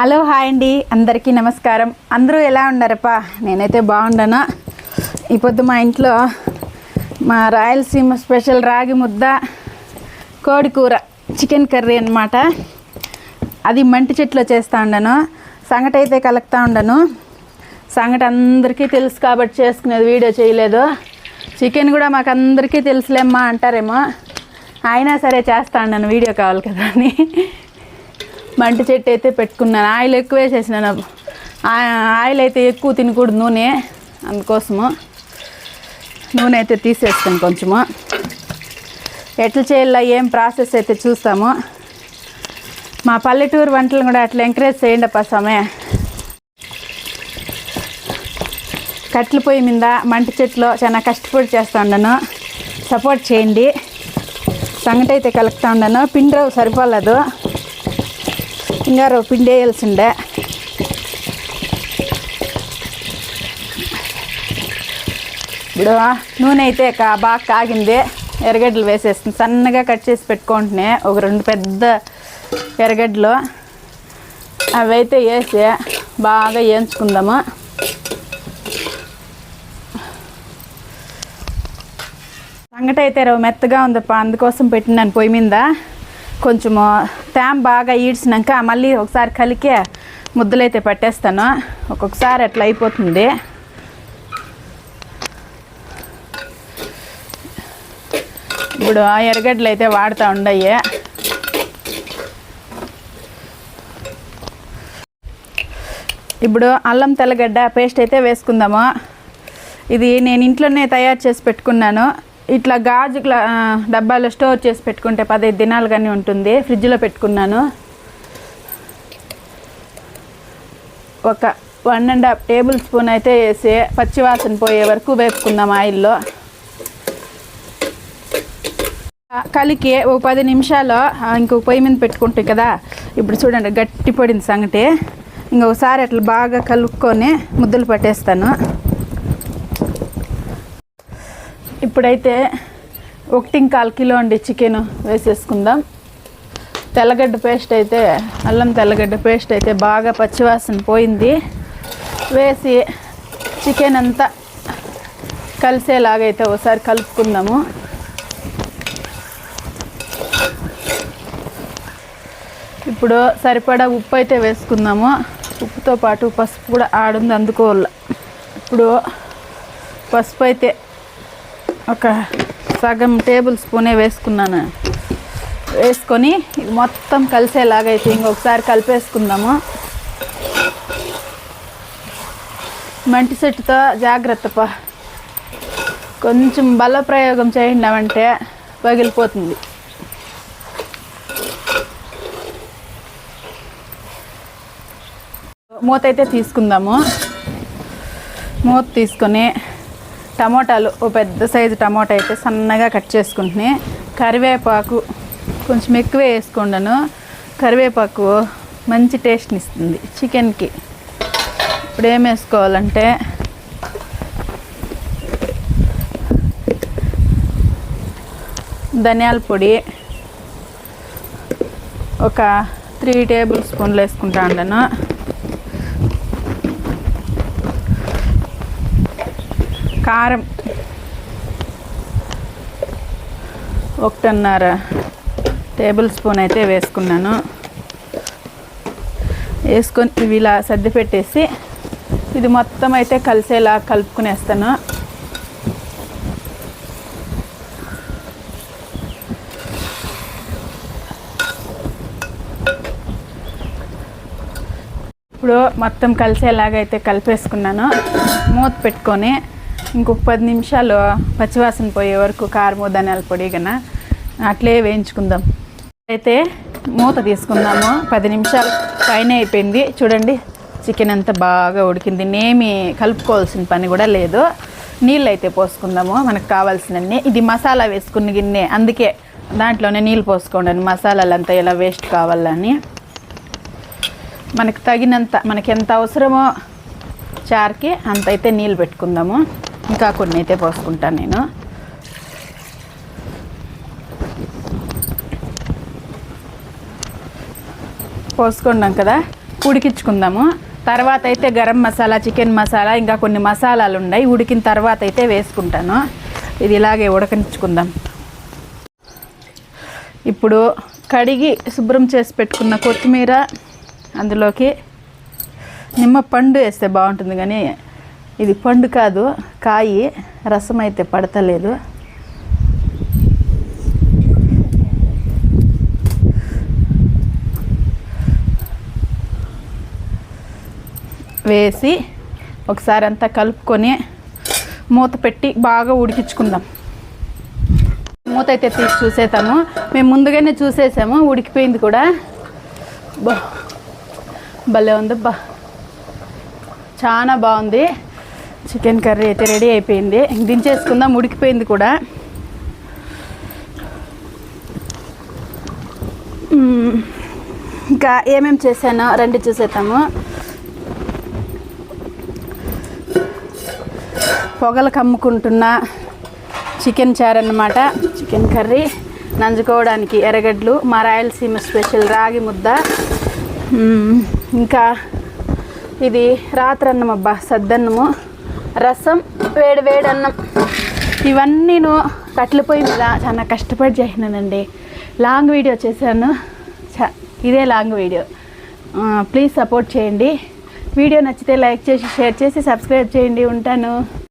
Hello hi అండి. అందరికీ నమస్కారం. అందరూ ఎలా ఉన్నారప్పా? నేనైతే బాగున్నాను ఈ పొద్దు మా ఇంట్లో మా రాయలసీమ స్పెషల్ రాగి ముద్ద కోడి కూర చికెన్ కర్రీ అన్నమాట. అది మంటి చెట్లో చేస్తూ ఉండను. సంగటి అయితే కలుపుతూ ఉండను. సంగటి అందరికీ తెలుసు కాబట్టి చేసుకునేది వీడియో చేయలేదు. చికెన్ కూడా మాకు అందరికీ తెలుసులేమ్మా అంటారేమో. అయినా సరే చేస్తా ఉన్నాను వీడియో కావాలి కదా అని. మంటి చెట్టు అయితే పెట్టుకున్నాను. ఆయిల్ ఎక్కువ వేసేసినాను ఆ- ఆయిల్ అయితే ఎక్కువ తినకూడదు నూనె. అందుకోసము నూనె అయితే తీసేస్తాను కొంచెము. ఎట్లా చేయాలా ఏం ప్రాసెస్ అయితే చూస్తాము. మా పల్లెటూరు వంటలు కూడా అట్లా ఎంకరేజ్ చేయండి అప్ప సమయ కట్ల పొయ్యి మీద మంటి చెట్లో చాలా కష్టపడి చేస్తూ ఉండను. సపోర్ట్ చేయండి. సంగటి అయితే కలుపుతూ ఉండను. పిండి సరిపోలేదు. ఇంకా పిండి వేయాల్సిండే ఇప్పుడు నూనె అయితే కా- బాగా కాగింది ఎర్రగడ్డలు వేసేస్తుంది సన్నగా కట్ చేసి పెట్టుకుంటున్నా ఒక రెండు పెద్ద ఎర్రగడ్డలు అవి అయితే వేసి బాగా వేయించుకుందాము సంగటి అయితే మెత్తగా ఉందప్ప అందుకోసం పెట్టినాను పొయ్యి మీద కొంచెము తేమ బాగా ఈడ్చినాక మళ్ళీ ఒకసారి కలికి ముద్దలైతే పట్టేస్తాను. ఒక్కొక్కసారి అట్లా అయిపోతుంది. ఇప్పుడు ఆ ఎర్రగడ్డలు అయితే వాడుతూ ఉండయి ఇప్పుడు అల్లం తెల్లగడ్డ పేస్ట్ అయితే వేసుకుందాము. ఇది నేను ఇంట్లోనే తయారు చేసి పెట్టుకున్నాను. ఇట్లా గాజు డబ్బాలో స్టోర్ చేసి పెట్టుకుంటే పదహైదు దినాలు కానీ ఉంటుంది. ఫ్రిడ్జ్లో పెట్టుకున్నాను. ఒక one and half tablespoon అయితే వేసి పచ్చివాసన పోయే వరకు వేపుకుందాం ఆయిల్లో. కలికి ఓ పది నిమిషాలు ఇంకొక పొయ్యి మీద పెట్టుకుంటాయి కదా ఇప్పుడు చూడండి గట్టి పడింది సంగటి. ఇంకొకసారి అట్లా బాగా కలుపుకొని ముద్దలు పట్టేస్తాను. ఇప్పుడైతే ఒకటి కాల్ కిలో అండి చికెన్ వేసేసుకుందాం. తెల్లగడ్డ పేస్ట్ అయితే అల్లం తెల్లగడ్డ పేస్ట్ అయితే బాగా పచ్చివాసన పోయింది. వేసి చికెన్ అంతా కలిసేలాగైతే ఒకసారి కలుపుకుందాము. ఇప్పుడు సరిపడా ఉప్పు అయితే వేసుకుందాము. ఉప్పుతో పాటు పసుపు కూడా ఆడుంది అందుకోవాలి. ఇప్పుడు పసుపు అయితే ఒక సగం టేబుల్ స్పూనే వేసుకున్నాను. వేసుకొని ఇది మొత్తం అయితే ఇంకొకసారి కలిపేసుకుందాము. మంటి సెట్టుతో జాగ్రత్తపా. కొంచెం బల ప్రయోగం చేయండి పగిలిపోతుంది. మూత అయితే తీసుకుందాము. మూత తీసుకొని టమోటాలు ఓ పెద్ద సైజు టమోటా అయితే సన్నగా కట్ చేసుకుంటున్నాయి కరివేపాకు కొంచెం ఎక్కువే వేసుకుండను కరివేపాకు మంచి టేస్ట్ని ఇస్తుంది చికెన్కి. ఇప్పుడు ఏం వేసుకోవాలంటే ధనియాల పొడి ఒక త్రీ టేబుల్ స్పూన్లు వేసుకుంటా ఉండను కారం. ఒకటిన్నర టేబుల్ స్పూన్ అయితే వేసుకున్నాను. వేసుకొని ఇవి ఇలా సర్ది పెట్టేసి ఇది మొత్తం అయితే కలిసేలా కలుపుకునేస్తాను. ఇప్పుడు మొత్తం కలిసేలాగైతే కలిపేసుకున్నాను. మూత పెట్టుకొని ఇంకొక పది నిమిషాలు పచ్చివాసన పోయే వరకు కారము ధనియాల పొడి అట్లే వేయించుకుందాం. అయితే మూత తీసుకుందాము. పది నిమిషాలు పైన అయిపోయింది. చూడండి చికెన్ అంతా బాగా ఉడికింది. నేమి కలుపుకోవాల్సిన పని కూడా లేదు. నీళ్ళు అయితే పోసుకుందాము. మనకు కావాల్సినన్ని. ఇది మసాలా వేసుకున్న గిన్నె. అందుకే దాంట్లోనే నీళ్ళు పోసుకోండి. మసాలాలు అంతా ఇలా వేస్ట్ కావాలని. మనకు తగినంత మనకి ఎంత అవసరమో చార్కి అంత అయితే నీళ్ళు పెట్టుకుందాము. ఇంకా కొన్ని అయితే పోసుకుంటాను నేను. పోసుకున్నాం కదా ఉడికించుకుందాము. తర్వాత అయితే గరం మసాలా చికెన్ మసాలా ఇంకా కొన్ని మసాలాలు ఉన్నాయి. ఉడికిన తర్వాత అయితే వేసుకుంటాను. ఇది ఇలాగే ఉడకించుకుందాం ఇప్పుడు కడిగి శుభ్రం చేసి పెట్టుకున్న కొత్తిమీర అందులోకి నిమ్మ పండు వేస్తే బాగుంటుంది కానీ ఇది పండు కాదు కాయి రసం అయితే పడతలేదు. వేసి ఒకసారి అంతా కలుపుకొని మూత పెట్టి బాగా ఉడికించుకుందాం. మూత అయితే తీసి చూసేతాము మేము ముందుగానే చూసేసాము ఉడికిపోయింది కూడా. బా భలే ఉంది బా చాలా బాగుంది. చికెన్ కర్రీ అయితే రెడీ అయిపోయింది. దించేసుకుందాం. ఉడికిపోయింది కూడా. ఇంకా ఏమేమి చేశానో రెండు చూసేద్దాము. పొగలు కమ్ముకుంటున్న చికెన్ చారు అన్నమాట చికెన్ కర్రీ. నంజుకోవడానికి ఎర్రగడ్డలు. మా రాయలసీమ స్పెషల్ రాగి ముద్ద. ఇంకా ఇది రాత్రన్నమబ్బా సద్దన్నము. రసం వేడి వేడి అన్నం. నేను కట్టెల పొయ్యి మీద చాలా కష్టపడి చేసినానండి. లాంగ్ వీడియో చేశాను. చ- ఇదే లాంగ్ వీడియో. ప్లీజ్ సపోర్ట్ చేయండి. వీడియో నచ్చితే లైక్ చేసి షేర్ చేసి సబ్స్క్రైబ్ చేయండి. ఉంటాను.